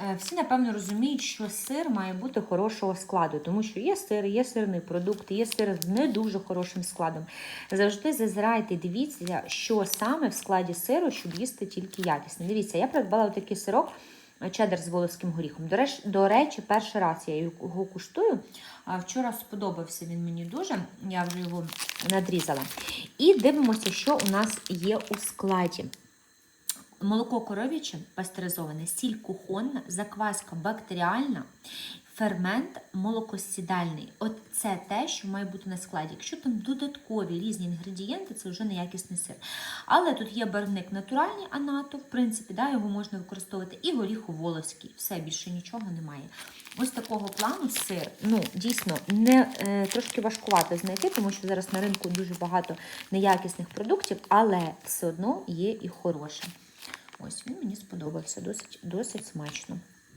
Е, Всі, напевно, розуміють, що сир має бути хорошого складу, тому що є сир, є сирний продукт, є сир з не дуже хорошим складом. Завжди зазирайте, дивіться, що саме в складі сиру, щоб їсти тільки якісне. Дивіться, я придбала такий сирок. е, Чеддер з волоським горіхом. До речі, до речі, перший раз я його куштую. Вчора сподобався він мені дуже. Я вже його надрізала. І дивимося, що у нас є у складі. Молоко коров'яче пастеризоване, сіль кухонна, закваска бактеріальна, фермент молокосідальний. От це те, що має бути на складі. Якщо там додаткові різні інгредієнти, це вже неякісний сир. Але тут є барвник натуральний, а НАТО, в принципі, да, його можна використовувати і горіховолоський. Все більше нічого немає. Ось такого плану сир, ну дійсно не е, трошки важкувато знайти, тому що зараз на ринку дуже багато неякісних продуктів, але все одно є і хороше. Сподобався, досить, досить смачно.